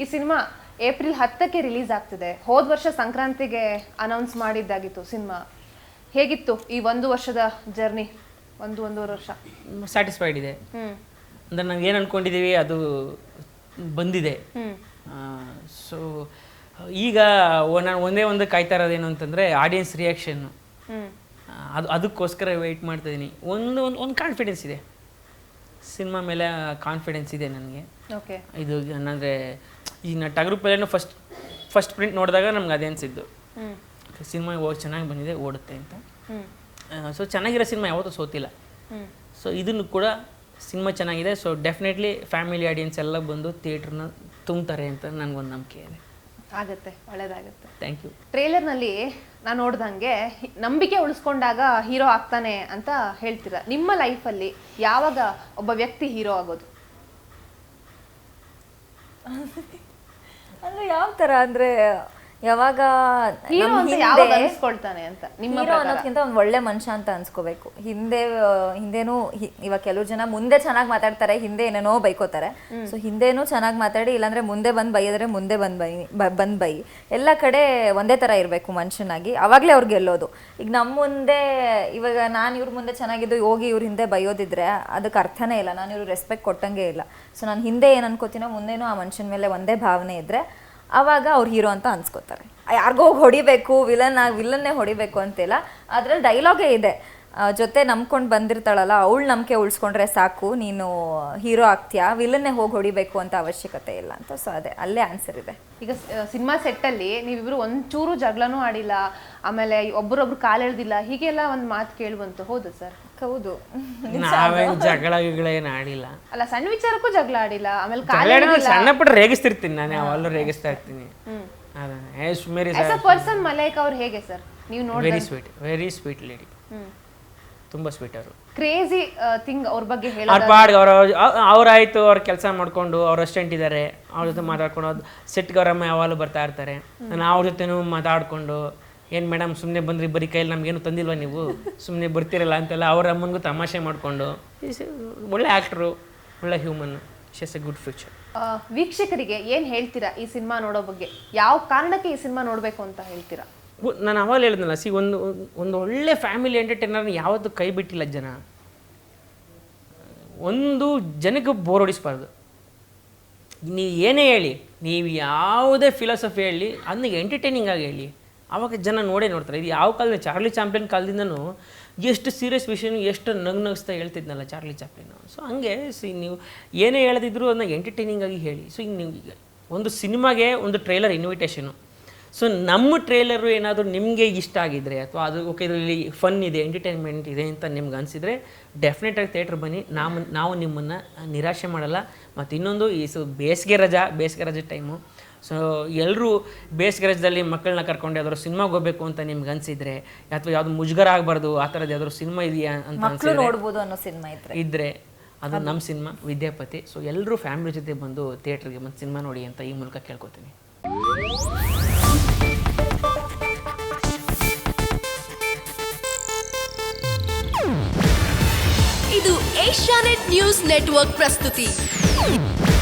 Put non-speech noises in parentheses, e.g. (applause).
ಈ cinema April ಹತ್ತಕ್ಕೆ release ಆಗ್ತಿದೆ. ಹೋದ ವರ್ಷ ಸಂಕ್ರಾಂತಿಗೆ ಅನೌನ್ಸ್ ಮಾಡಿದ್ದಾಗಿತ್ತು ಸಿನಿಮಾ. ಹೇಗಿತ್ತು ಈ ಒಂದು ವರ್ಷದ ಜರ್ನಿ ಒಂದು ಒಂದೂವರೆ ವರ್ಷ. ಸ್ಯಾಟಿಸ್ಫೈಡ್ ಇದೆ. ಹ್ಮ್. ಅಂದರೆ ನಾವು ಏನು ಅಂದ್ಕೊಂಡಿದ್ದೀವಿ ಅದು ಬಂದಿದೆ. ಹ್ಮ್. ಸೊ ಈಗ ನಾನು ಒಂದೇ ಒಂದು ಕಾಯ್ತಾ ಇರೋದೇನು ಅಂತಂದರೆ ಆಡಿಯನ್ಸ್ ರಿಯಾಕ್ಷನ್ನು ಹ್ಮ್. ಅದು ಅದಕ್ಕೋಸ್ಕರ ವೆಯ್ಟ್ ಮಾಡ್ತಾಯಿದ್ದೀನಿ ಒಂದು ಒಂದು ಒಂದು ಕಾನ್ಫಿಡೆನ್ಸ್ ಇದೆ. ಸಿನಿಮಾ ಮೇಲೆ ಕಾನ್ಫಿಡೆನ್ಸ್ ಇದೆ ನನಗೆ. ಓಕೆ ಇದು ಏನಂದರೆ ಈಗ ನಾ ಟಗರು ಪೇಲೆನೂ ಫಸ್ಟ್ ಫಸ್ಟ್ ಪ್ರಿಂಟ್ ನೋಡಿದಾಗ ನಮ್ಗೆ ಅದೇ ಅನಿಸಿದ್ದು. ಸಿನಿಮಾ ಓ ಚೆನ್ನಾಗಿ ಬಂದಿದೆ ಓಡುತ್ತೆ ಅಂತ. ಸೊ ಚೆನ್ನಾಗಿರೋ ಸಿನಿಮಾ ಯಾವತ್ತೂ ಸೋತಿಲ್ಲ. ಸೊ ಇದನ್ನು ಕೂಡ ಸಿನಿಮಾ ಚೆನ್ನಾಗಿದೆ ಸೊ ಡೆಫಿನೆಟ್ಲಿ ಫ್ಯಾಮಿಲಿ ಆಡಿಯನ್ಸ್ ಎಲ್ಲ ಬಂದು ಥಿಯೇಟ್ರನ್ನ ತುಂಬ್ತಾರೆ ಅಂತ ನನಗೊಂದು ನಂಬಿಕೆ ಇದೆ. ಆಗತ್ತೆ ಒಳ್ಳೇದಾಗುತ್ತೆ. ಥ್ಯಾಂಕ್ ಯು ಟ್ರೇಲರ್ನಲ್ಲಿ ನಾನು ನೋಡ್ದಂಗೆ ನಂಬಿಕೆ ಉಳಿಸ್ಕೊಂಡಾಗ ಹೀರೋ ಆಗ್ತಾನೆ ಅಂತ ಹೇಳ್ತೀರ. ನಿಮ್ಮ ಲೈಫಲ್ಲಿ ಯಾವಾಗ ಒಬ್ಬ ವ್ಯಕ್ತಿ ಹೀರೋ ಆಗೋದು? ಅಂದರೆ ಯಾವ ತರ ಅಂದ್ರೆ ಯಾವಾಗ ಹೀರೋ ಅಂತ ಯಾವಾಗ ಅನ್ಸ್ಕೊಳ್ತಾನೆ ಅಂತ ನಿಮ್ಮ ಹೀರೋ ಅನ್ನೋದ್ಕಿಂತ ಒಂದ್ ಒಳ್ಳೆ ಮನುಷ್ಯ ಅಂತ ಅನ್ಸ್ಕೋಬೇಕು. ಹಿಂದೆ ಹಿಂದೆನೂ ಇವಾಗ ಕೆಲವು ಜನ ಮುಂದೆ ಚೆನ್ನಾಗಿ ಮಾತಾಡ್ತಾರೆ ಹಿಂದೆ ಏನೇನೋ ಬೈಕೋತಾರೆ. ಸೊ ಹಿಂದೆನೂ ಚೆನ್ನಾಗಿ ಮಾತಾಡಿ ಇಲ್ಲಾಂದ್ರೆ ಮುಂದೆ ಬಂದ್ ಬೈಯಿದ್ರೆ ಮುಂದೆ ಬಂದ್ ಬೈ ಬ- ಬಂದ್ ಬೈ. ಎಲ್ಲ ಕಡೆ ಒಂದೇ ತರ ಇರಬೇಕು ಮನುಷ್ಯನಾಗಿ. ಅವಾಗ್ಲೇ ಅವ್ರು ಗೆಲ್ಲೋದು. ಈಗ ನಮ್ಮ ಮುಂದೆ ಇವಾಗ ನಾನು ಇವ್ರ ಮುಂದೆ ಚೆನ್ನಾಗಿದ್ದು ಹೋಗಿ ಇವ್ರ ಹಿಂದೆ ಬೈಯೋದಿದ್ರೆ ಅದಕ್ಕೆ ಅರ್ಥನೇ ಇಲ್ಲ. ನಾನು ಇವ್ರು ರೆಸ್ಪೆಕ್ಟ್ ಕೊಟ್ಟಂಗೆ ಇಲ್ಲ. ಸೊ ನಾನು ಹಿಂದೆ ಏನು ಅನ್ಕೋತೀನೋ ಮುಂದೆನೂ ಆ ಮನುಷ್ಯನ ಮೇಲೆ ಒಂದೇ ಭಾವನೆ ಇದ್ರೆ ಆವಾಗ ಅವ್ರು ಹೀರೋ ಅಂತ ಅನ್ಸ್ಕೋತಾರೆ. ಯಾರಿಗೋ ಹೊಡಿಬೇಕು ವಿಲನ್ ಆಗಿ ವಿಲನ್ನೇ ಹೊಡಿಬೇಕು ಅಂತಿಲ್ಲ ಅದ್ರಲ್ಲಿ ಡೈಲಾಗೇ ಇದೆ. ಜೊತೆ ನಂಬ್ಕೊಂಡು ಬಂದಿರ್ತಾಳಲ್ಲ, ಅವಳು ನಂಬಿಕೆ ಉಳಿಸ್ಕೊಂಡ್ರೆ ಸಾಕು, ನೀನು ಹೀರೋ ಆಗ್ತೀಯಾ ವಿಲನ್ನೇ ಹೋಗಿ ಹೊಡಿಬೇಕು ಅಂತ ಅವಶ್ಯಕತೆ ಇಲ್ಲ ಅಂತ ಸೊ ಅದೇ, ಅಲ್ಲೇ ಆನ್ಸರ್ ಇದೆ. ಈಗ ಸಿನಿಮಾ ಸೆಟ್ಟಲ್ಲಿ ನೀವಿಬ್ರು ಒಂಚೂರು ಜಗಳನೂ ಆಡಿಲ್ಲ, ಆಮೇಲೆ ಒಬ್ಬರೊಬ್ರು ಕಾಲೆಳ್ದಿಲ್ಲ ಹೀಗೆಲ್ಲ ಒಂದು ಮಾತು ಕೇಳುವಂತ ಹೌದು ಸರ್? ಹೌದು. (laughs) ನಾವೇನ್ ಜಗಳ ಗಿಗಳ ಏನು ಆಡಿಲ್ಲ. ಅಲ್ಲ ಸಣ್ಣ ವಿಚಾರಕ್ಕೂ ಜಗಳ ಆಡಿಲ್ಲ. ಆಮೇಲೆ ಜಗಳ ಆಡಿದ್ರೆ ಸಣ್ಣ ಪುಟ್ಟ ರೇಗಿಸ್ತಿರ್ತೀನಿ ನಾನು ಯಾವಾಗಲೂ ರೇಗಿಸ್ತಾ ಇರ್ತೀನಿ. ಅದನ್ನ ಏ ಸುಮೇರಿ ಆಸ್ ಅ ಪರ್ಸನ್ ಮಲೈಕ್ ಅವ್ರು ಹೇಗೆ ಸರ್? ನೀವು ನೋಡಿ very sweet very sweet lady ತುಂಬಾ ಸ್ವೀಟ್ ಅವರು. ಕ್ರೇಜಿ ಥಿಂಗ್ ಅವ್ರ ಬಗ್ಗೆ ಹೇಳ ಅವ್ರ ಪಾಡ್ಗೆ ಅವ್ರ ಅವ್ರಾಯ್ತು ಅವ್ರ ಕೆಲಸ ಮಾಡ್ಕೊಂಡು ಅವ್ರ ಅಸ್ಟೆಂಟ್ ಇದ್ದಾರೆ. ಅವ್ರ ಜೊತೆ ಮಾತಾಡ್ಕೊಂಡು ಸೆಟ್ಗೆ ಅವರಮ್ಮ ಯಾವಾಗಲೂ ಬರ್ತಾ ಇರ್ತಾರೆ. ನಾನು ಅವ್ರ ಜೊತೆನೂ ಮಾತಾಡ್ಕೊಂಡು ಏನು ಮೇಡಮ್ ಸುಮ್ಮನೆ ಬಂದ್ರಿ ಬರೀ ಕೈಯಲ್ಲಿ ನಮಗೇನು ತಂದಿಲ್ವಾ ನೀವು? ಸುಮ್ಮನೆ ಬರ್ತಿರಲ್ಲ ಅಂತೆಲ್ಲ ಅವ್ರ ಅಮ್ಮನಿಗೂ ತಮಾಷೆ ಮಾಡಿಕೊಂಡು. ಒಳ್ಳೆ ಆ್ಯಕ್ಟ್ರು ಒಳ್ಳೆ ಹ್ಯೂಮನ್ ಶಸ್ ಎ ಗುಡ್ ಫ್ಯೂಚರ್ ವೀಕ್ಷಕರಿಗೆ ಏನು ಹೇಳ್ತೀರಾ ಈ ಸಿನಿಮಾ ನೋಡೋ ಬಗ್ಗೆ? ಯಾವ ಕಾರಣಕ್ಕೆ ಈ ಸಿನಿಮಾ ನೋಡಬೇಕು ಅಂತ ಹೇಳ್ತೀರಾ? ನಾನು ಅವಾಗ ಹೇಳಿದ್ನಲ್ಲ ಸಿ ಒಂದು ಒಂದು ಒಳ್ಳೆ ಫ್ಯಾಮಿಲಿ ಎಂಟರ್ಟೈನರ್ ಯಾವತ್ತೂ ಕೈ ಬಿಟ್ಟಿಲ್ಲ ಜನ. ಒಂದು ಜನಕ್ಕೆ ಬೋರ್ ಹೊಡಿಸ್ಬಾರ್ದು. ನೀವು ಏನೇ ಹೇಳಿ ನೀವು ಯಾವುದೇ ಫಿಲಾಸಫಿ ಹೇಳಿ ಅದನ್ನ ಎಂಟರ್ಟೈನಿಂಗ್ ಆಗಿ ಹೇಳಿ. ಆವಾಗ ಜನ ನೋಡೇ ನೋಡ್ತಾರೆ. ಇದು ಯಾವ ಕಾಲದ ಚಾರ್ಲಿ ಚಾಂಪ್ಲಿನ್ ಕಾಲದಿಂದನೂ ಎಷ್ಟು ಸೀರಿಯಸ್ ವಿಷಯನು ಎಷ್ಟು ನಗ್ ನಗಿಸ್ತಾ ಹೇಳ್ತಿದ್ನಲ್ಲ ಚಾರ್ಲಿ ಚಾಪ್ಲಿನ್ ಸೊ ಹಂಗೆ ಸಿ ನೀವು ಏನೇ ಹೇಳದಿದ್ರು ಅದನ್ನ ಎಂಟರ್ಟೈನಿಂಗ್ ಆಗಿ ಹೇಳಿ. ಸೊ ಈಗ ನೀವು ಒಂದು ಸಿನಿಮಾಗೆ ಒಂದು ಟ್ರೈಲರ್ ಇನ್ವಿಟೇಷನು ಸೊ ನಮ್ಮ ಟ್ರೇಲರು ಏನಾದರೂ ನಿಮಗೆ ಇಷ್ಟ ಆಗಿದ್ರೆ ಅಥವಾ ಅದು ಓಕೆ ಇದರಲ್ಲಿ ಫನ್ ಇದೆ ಎಂಟರ್ಟೈನ್ಮೆಂಟ್ ಇದೆ ಅಂತ ನಿಮ್ಗೆ ಅನಿಸಿದರೆ ಡೆಫಿನೆಟಾಗಿ ಥಿಯೇಟ್ರ್ ಬನ್ನಿ. ನಾವು ನಾವು ನಿಮ್ಮನ್ನು ನಿರಾಶೆ ಮಾಡಲ್ಲ. ಮತ್ತು ಇನ್ನೊಂದು ಈ ಸೊ, ಬೇಸಿಗೆ ರಜಾ, ಬೇಸಿಗೆ ರಜೆ ಟೈಮು ಸೊ ಎಲ್ಲರೂ ಬೇಸಿಗೆ ರಜದಲ್ಲಿ ಮಕ್ಕಳನ್ನ ಕರ್ಕೊಂಡು ಯಾವ್ದಾದ್ರು ಸಿನಿಮಾಗೆ ಹೋಗಬೇಕು ಅಂತ ನಿಮ್ಗೆ ಅನ್ಸಿದ್ರೆ ಅಥವಾ ಯಾವುದು ಮುಜುಗರ ಆಗಬಾರ್ದು ಆ ಥರದ್ದು ಯಾವ್ದಾದ್ರು ಸಿನಿಮಾ ಇದೆಯಾ ಅಂತ ಮಕ್ಕಳು ನೋಡ್ಬೋದು ಅನ್ನೋ ಸಿನಿಮಾ ಇದ್ರೆ. ಇದ್ದರೆ ಅದು ನಮ್ಮ ಸಿನಿಮಾ ವಿದ್ಯಾಪತಿ. ಸೊ ಎಲ್ಲರೂ ಫ್ಯಾಮಿಲಿ ಜೊತೆ ಬಂದು ಥಿಯೇಟ್ರಿಗೆ ಬಂದು ಸಿನಿಮಾ ನೋಡಿ ಅಂತ ಈ ಮೂಲಕ ಕೇಳ್ಕೊತೀನಿ. ಇದು ಏಷ್ಯಾನೆಟ್ ನ್ಯೂಸ್ ನೆಟ್ವರ್ಕ್ ಪ್ರಸ್ತುತಿ.